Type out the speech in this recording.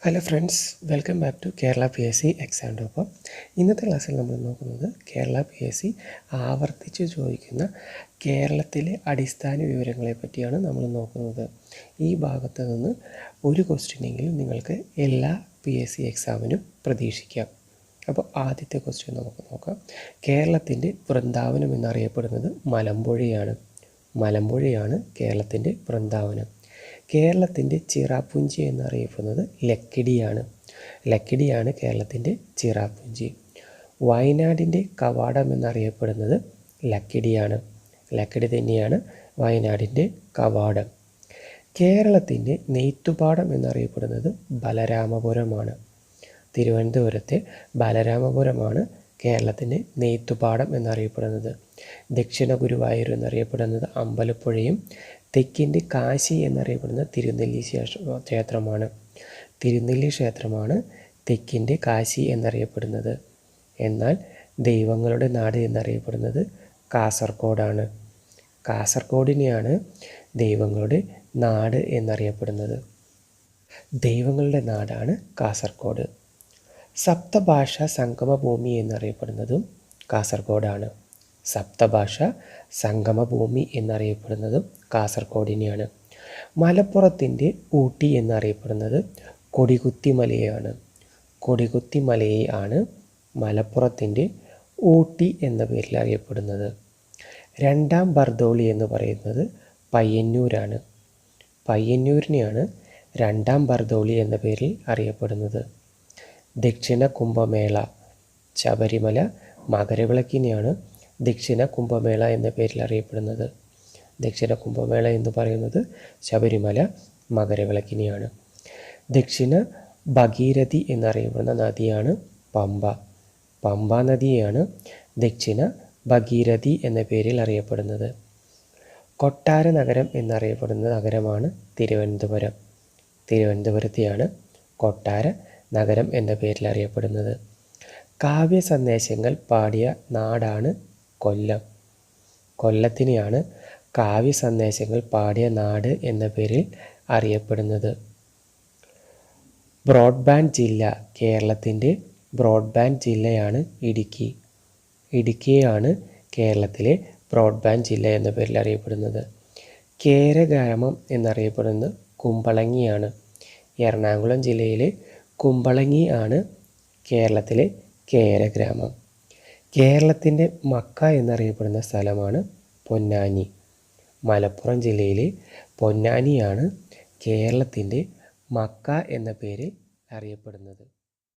Hello friends welcome back to Kerala P S C exam top ഇന്നത്തെ ക്ലാസ്സിൽ നമ്മൾ നോക്കുന്നത് കേരള പി എസ് സി ആവർത്തിച്ച് ചോദിക്കുന്ന കേരളത്തിലെ അടിസ്ഥാന വിവരങ്ങളെ പറ്റിയാണ് നമ്മൾ നോക്കുന്നത്. ഈ ഭാഗത്ത് നിന്ന് ഒരു ക്വസ്റ്റ്യനെങ്കിലും നിങ്ങൾക്ക് എല്ലാ പി എസ് സി എക്സാമിനും പ്രതീക്ഷിക്കാം. അപ്പോൾ ആദ്യത്തെ ക്വസ്റ്റ്യൻ നമുക്ക് നോക്കാം. കേരളത്തിന്റെ വൃന്ദാവനം എന്നറിയപ്പെടുന്നത് മലമ്പുഴയാണ്. മലമ്പുഴയാണ് കേരളത്തിന്റെ വൃന്ദാവനം. കേരളത്തിന്റെ ചിറാപ്പുഞ്ചി എന്നറിയപ്പെടുന്നത് ലക്കിടിയാണ്. ലക്കിടിയാണ് കേരളത്തിന്റെ ചിറാപ്പുഞ്ചി വയനാടിന്റെ കവാടം എന്നറിയപ്പെടുന്നത് ലക്കിടിയാണ്. ലക്കിടി തന്നെയാണ് വയനാടിന്റെ കവാടം. കേരളത്തിന്റെ നെയ്ത്തുപാടം എന്നറിയപ്പെടുന്നത് ബലരാമപുരമാണ്. തിരുവനന്തപുരത്തെ ബലരാമപുരമാണ് കേരളത്തിന്റെ നെയ്ത്തുപാടം എന്നറിയപ്പെടുന്നത്. ദക്ഷിണ ഗുരുവായൂർ എന്നറിയപ്പെടുന്നത് അമ്പലപ്പുഴയും തെക്കിന്റെ കാശി എന്നറിയപ്പെടുന്ന തിരുനെല്ലി ക്ഷേത്രമാണ്. തിരുനെല്ലി ക്ഷേത്രമാണ് തെക്കിന്റെ കാശി എന്നറിയപ്പെടുന്നത്. എന്നാൽ ദൈവങ്ങളുടെ നാട് എന്നറിയപ്പെടുന്നത് കാസർഗോഡാണ്. കാസർഗോഡിനെയാണ് ദൈവങ്ങളുടെ നാട് എന്നറിയപ്പെടുന്നത്. ദൈവങ്ങളുടെ നാടാണ് കാസർഗോഡ്. സപ്തഭാഷ സംഗമഭൂമി എന്നറിയപ്പെടുന്നതും കാസർഗോഡാണ്. സപ്തഭാഷ സംഗമഭൂമി എന്നറിയപ്പെടുന്നതും കാസർഗോഡിനെയാണ് മലപ്പുറത്തിന്റെ ഊട്ടി എന്നറിയപ്പെടുന്നത് കൊടികുത്തിമലയാണ് കൊടികുത്തിമലയെ കൊടികുത്തി മലയെ ആണ് മലപ്പുറത്തിന്റെ ഊട്ടി എന്ന പേരിൽ അറിയപ്പെടുന്നത്. രണ്ടാം ബർദോളി എന്ന് പറയുന്നത് പയ്യന്നൂരാണ്. പയ്യന്നൂരിനെയാണ് രണ്ടാം ബർദോളി എന്ന പേരിൽ അറിയപ്പെടുന്നത്. ദക്ഷിണ കുംഭമേള ശബരിമല മകരവിളക്കിനെയാണ് ദക്ഷിണ കുംഭമേള എന്ന പേരിൽ അറിയപ്പെടുന്നത്. ദക്ഷിണ കുംഭമേള എന്ന് പറയുന്നത് ശബരിമല മകരവിളക്കിനെയാണ്. ദക്ഷിണ ഭഗീരഥി എന്നറിയപ്പെടുന്ന നദിയാണ് പമ്പ. പമ്പ നദിയാണ് ദക്ഷിണ ഭഗീരഥി എന്ന പേരിൽ അറിയപ്പെടുന്നത്. കൊട്ടാര നഗരം എന്നറിയപ്പെടുന്ന നഗരമാണ് തിരുവനന്തപുരം. തിരുവനന്തപുരത്തെയാണ് കൊട്ടാര നഗരം എന്ന പേരിൽ അറിയപ്പെടുന്നത്. കാവ്യ സന്ദേശങ്ങൾ പാടിയ നാടാണ് കൊല്ലം. കൊല്ലത്തിനെയാണ് കാവ്യ സന്ദേശങ്ങൾ പാടിയ നാട് എന്ന പേരിൽ അറിയപ്പെടുന്നത്. ബ്രോഡ്ബാൻഡ് ജില്ല കേരളത്തിന്റെ ബ്രോഡ്ബാൻഡ് ജില്ലയാണ് ഇടുക്കി. ഇടുക്കിയാണ് കേരളത്തിലെ ബ്രോഡ്ബാൻഡ് ജില്ല എന്ന പേരിൽ അറിയപ്പെടുന്നത്. കേരഗ്രാമം എന്നറിയപ്പെടുന്നത് കുമ്പളങ്ങിയാണ്. എറണാകുളം ജില്ലയിലെ കുമ്പളങ്ങി ആണ് കേരളത്തിലെ കേരഗ്രാമം. കേരളത്തിന്റെ മക്ക എന്നറിയപ്പെടുന്ന സ്ഥലമാണ് പൊന്നാനി. മലപ്പുറം ജില്ലയിലെ പൊന്നാനിയാണ് കേരളത്തിന്റെ മക്ക എന്ന പേരിൽ അറിയപ്പെടുന്നത്.